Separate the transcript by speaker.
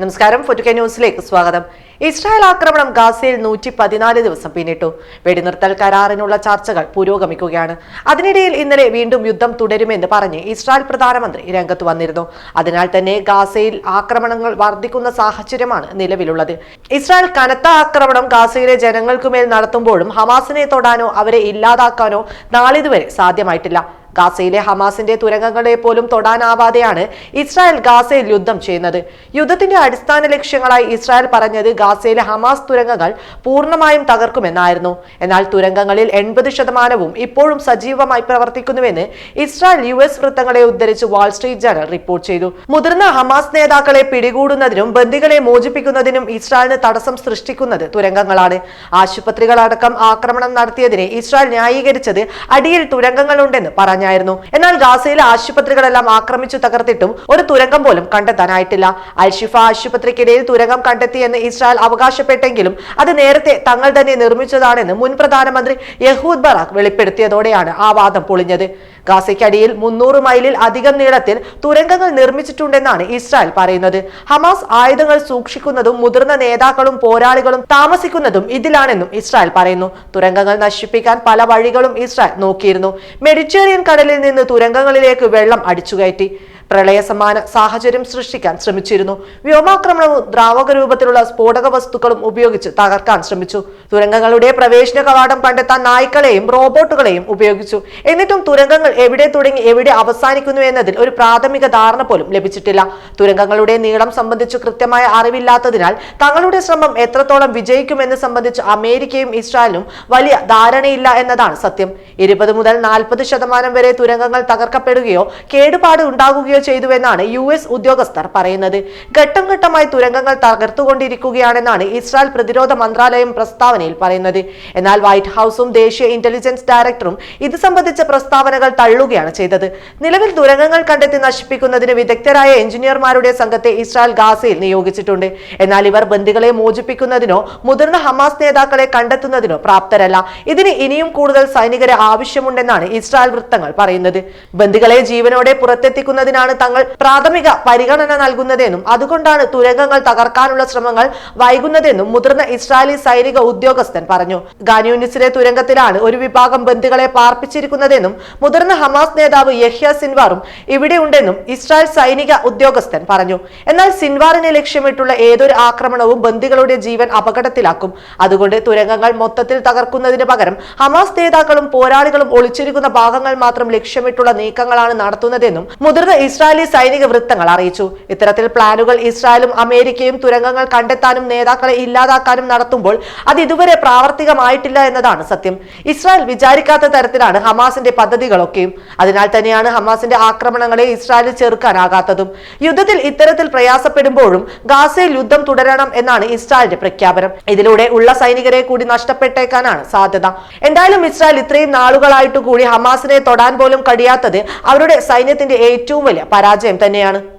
Speaker 1: നമസ്കാരം ഫൊറ്റുക ന്യൂസിലേക്ക് സ്വാഗതം. ഇസ്രായേൽ ആക്രമണം ഗാസയിൽ നൂറ്റി പതിനാല് ദിവസം പിന്നിട്ടു. വെടിനിർത്തൽ കരാറിനുള്ള ചർച്ചകൾ പുരോഗമിക്കുകയാണ്. അതിനിടയിൽ ഇന്നലെ വീണ്ടും യുദ്ധം തുടരുമെന്ന് പറഞ്ഞ് ഇസ്രായേൽ പ്രധാനമന്ത്രി രംഗത്ത് വന്നിരുന്നു. അതിനാൽ തന്നെ ഗാസയിൽ ആക്രമണങ്ങൾ വർദ്ധിക്കുന്ന സാഹചര്യമാണ് നിലവിലുള്ളത്. ഇസ്രായേൽ കനത്ത ആക്രമണം ഗാസയിലെ ജനങ്ങൾക്കുമേൽ നടത്തുമ്പോഴും ഹമാസിനെ തൊടാനോ അവരെ ഇല്ലാതാക്കാനോ നാളിതുവരെ സാധ്യമായിട്ടില്ല. ഗാസയിലെ ഹമാസിന്റെ തുരങ്കങ്ങളെ പോലും തൊടാനാവാതെയാണ് ഇസ്രായേൽ ഗാസയിൽ യുദ്ധം ചെയ്യുന്നത്. യുദ്ധത്തിന്റെ അടിസ്ഥാന ലക്ഷ്യങ്ങളായി ഇസ്രായേൽ പറഞ്ഞത് ഗാസയിലെ ഹമാസ് തുരങ്കങ്ങൾ പൂർണമായും തകർക്കുമെന്നായിരുന്നു. എന്നാൽ തുരങ്കങ്ങളിൽ എൺപത് ശതമാനവും ഇപ്പോഴും സജീവമായി പ്രവർത്തിക്കുന്നുവെന്ന് ഇസ്രായേൽ യു എസ് വൃത്തങ്ങളെ ഉദ്ധരിച്ച് വാൾസ്ട്രീറ്റ് ജേണൽ റിപ്പോർട്ട് ചെയ്തു. മുതിർന്ന ഹമാസ് നേതാക്കളെ പിടികൂടുന്നതിനും ബന്ദികളെ മോചിപ്പിക്കുന്നതിനും ഇസ്രായേലിന് തടസ്സം സൃഷ്ടിക്കുന്നത് തുരങ്കങ്ങളാണ്. ആശുപത്രികളടക്കം ആക്രമണം നടത്തിയതിനെ ഇസ്രായേൽ ന്യായീകരിച്ചത് അടിയിൽ തുരങ്കങ്ങളുണ്ടെന്ന് പറഞ്ഞായിരുന്നു എന്നാൽ ഗാസയിലെ ആശുപത്രികളെല്ലാം ആക്രമിച്ചു തകർത്തിട്ടും ഒരു തുരങ്കം പോലും കണ്ടെത്താനായിട്ടില്ല. അൽഷിഫ ആശുപത്രിക്കിടയിൽ തുരങ്കം കണ്ടെത്തിയെന്ന് ഇസ്രായേൽ അവകാശപ്പെട്ടെങ്കിലും അത് നേരത്തെ തങ്ങൾ തന്നെ നിർമ്മിച്ചതാണെന്ന് മുൻ പ്രധാനമന്ത്രി യഹൂദ് ബറാഖ് വെളിപ്പെടുത്തിയതോടെയാണ് ആ വാദം പൊളിഞ്ഞത്. ഗാസയ്ക്കടിയിൽ മുന്നൂറ് മൈലിൽ അധികം നീളത്തിൽ തുരങ്കങ്ങൾ നിർമ്മിച്ചിട്ടുണ്ടെന്നാണ് ഇസ്രായേൽ പറയുന്നത്. ഹമാസ് ആയുധങ്ങൾ സൂക്ഷിക്കുന്നതും മുതിർന്ന നേതാക്കളും പോരാളികളും താമസിക്കുന്നതും ഇതിലാണെന്നും ഇസ്രായേൽ പറയുന്നു. തുരങ്കങ്ങൾ നശിപ്പിക്കാൻ പല വഴികളും ഇസ്രായേൽ നോക്കിയിരുന്നു. മെഡിറ്ററേനിയൻ കടലിൽ നിന്ന് തുരങ്കങ്ങളിലേക്ക് വെള്ളം അടിച്ചുകയറ്റി. പ്രളയസമാന സാഹചര്യം സൃഷ്ടിക്കാൻ ശ്രമിച്ചിരുന്നു. വ്യോമാക്രമണവും ദ്രാവക രൂപത്തിലുള്ള സ്ഫോടക വസ്തുക്കളും ഉപയോഗിച്ച് തകർക്കാൻ ശ്രമിച്ചു. തുരങ്കങ്ങളുടെ പ്രവേശന കവാടം കണ്ടെത്താൻ നായ്ക്കളെയും റോബോട്ടുകളെയും ഉപയോഗിച്ചു. എന്നിട്ടും തുരങ്കങ്ങൾ എവിടെ തുടങ്ങി എവിടെ അവസാനിക്കുന്നു എന്നതിൽ ഒരു പ്രാഥമിക ധാരണ പോലും ലഭിച്ചിട്ടില്ല. തുരങ്കങ്ങളുടെ നീളം സംബന്ധിച്ച് കൃത്യമായ അറിവില്ലാത്തതിനാൽ തങ്ങളുടെ ശ്രമം എത്രത്തോളം വിജയിക്കുമെന്ന് സംബന്ധിച്ച് അമേരിക്കയും ഇസ്രായേലും വലിയ ധാരണയില്ല എന്നതാണ് സത്യം. ഇരുപത് മുതൽ നാൽപ്പത് ശതമാനം വരെ തുരങ്കങ്ങൾ തകർക്കപ്പെടുകയോ കേടുപാട് ഉണ്ടാകുകയോ ചെയ്തുവെന്നാണ് യു എസ് ഉദ്യോഗസ്ഥർ പറയുന്നത്. ഘട്ടം ഘട്ടമായി തുരങ്കങ്ങൾ തകർത്തുകൊണ്ടിരിക്കുകയാണെന്നാണ് ഇസ്രായേൽ പ്രതിരോധ മന്ത്രാലയം പ്രസ്താവനയിൽ പറയുന്നത്. എന്നാൽ വൈറ്റ് ഹൌസും ദേശീയ ഇന്റലിജൻസ് ഡയറക്ടറും ഇത് സംബന്ധിച്ച പ്രസ്താവനകൾ തള്ളുകയാണ് ചെയ്തത്. നിലവിൽ തുരങ്കങ്ങൾ കണ്ടെത്തി നശിപ്പിക്കുന്നതിന് വിദഗ്ധരായ എഞ്ചിനീയർമാരുടെ സംഘത്തെ ഇസ്രായേൽ ഗാസയിൽ നിയോഗിച്ചിട്ടുണ്ട്. എന്നാൽ ഇവർ ബന്ദികളെ മോചിപ്പിക്കുന്നതിനോ മുതിർന്ന ഹമാസ് നേതാക്കളെ കണ്ടെത്തുന്നതിനോ പ്രാപ്തരല്ല. ഇതിന് ഇനിയും കൂടുതൽ സൈനികരെ ആവശ്യമുണ്ടെന്നാണ് ഇസ്രായേൽ വൃത്തങ്ങൾ പറയുന്നത്. ബന്ദികളെ ജീവനോടെ പുറത്തെത്തിക്കുന്നതിനാണ് തങ്ങൾ പ്രാഥമിക പരിഗണന നൽകുന്നതെന്നും അതുകൊണ്ടാണ് തുരങ്കങ്ങൾ തകർക്കാനുള്ള ശ്രമങ്ങൾ വൈകുന്നതെന്നും മുതിർന്ന ഇസ്രായേലി സൈനിക ഉദ്യോഗസ്ഥൻ പറഞ്ഞു. ഗാന്യൂനിസിലെ തുരങ്കത്തിലാണ് ഒരു വിഭാഗം ബന്ദികളെ പാർപ്പിച്ചിരിക്കുന്നതെന്നും മുതിർന്ന ഹമാസ് നേതാവ് യഹ്യ സിൻവാറും ഇവിടെയുണ്ടെന്നും ഇസ്രായേൽ സൈനിക ഉദ്യോഗസ്ഥൻ പറഞ്ഞു. എന്നാൽ സിൻവാറിനെ ലക്ഷ്യമിട്ടുള്ള ഏതൊരു ആക്രമണവും ബന്ദികളുടെ ജീവൻ അപകടത്തിലാക്കും. അതുകൊണ്ട് തുരങ്കങ്ങൾ മൊത്തത്തിൽ തകർക്കുന്നതിന് പകരം ഹമാസ് നേതാക്കളും പോരാളികളും ഒളിച്ചിരിക്കുന്ന ഭാഗങ്ങൾ മാത്രം ലക്ഷ്യമിട്ടുള്ള നീക്കങ്ങളാണ് നടത്തുന്നതെന്നും മുതിർന്ന ഇസ്രായേലി സൈനിക വൃത്തങ്ങൾ അറിയിച്ചു. ഇത്തരത്തിൽ പ്ലാനുകൾ ഇസ്രായേലും അമേരിക്കയും തുരങ്കങ്ങൾ കണ്ടെത്താനും നേതാക്കളെ ഇല്ലാതാക്കാനും നടത്തുമ്പോൾ അത് ഇതുവരെ പ്രാവർത്തികമായിട്ടില്ല എന്നതാണ് സത്യം. ഇസ്രായേൽ വിചാരിക്കാത്ത തരത്തിലാണ് ഹമാസിന്റെ പദ്ധതികളൊക്കെയും. അതിനാൽ തന്നെയാണ് ഹമാസിന്റെ ആക്രമണങ്ങളെ ഇസ്രായേലിൽ ചെറുക്കാനാകാത്തതും. യുദ്ധത്തിൽ ഇത്തരത്തിൽ പ്രയാസപ്പെടുമ്പോഴും ഗാസയിൽ യുദ്ധം തുടരണം എന്നാണ് ഇസ്രായേലിന്റെ പ്രഖ്യാപനം. ഇതിലൂടെ ഉള്ള സൈനികരെ കൂടി നഷ്ടപ്പെട്ടേക്കാനാണ് സാധ്യത. എന്തായാലും ഇസ്രായേൽ ഇത്രയും നാളുകളായിട്ട് കൂടി ഹമാസിനെ തൊടാൻ പോലും കഴിയാത്തത് അവരുടെ സൈന്യത്തിന്റെ ഏറ്റവും വലിയ പരാജയം തന്നെയാണ്.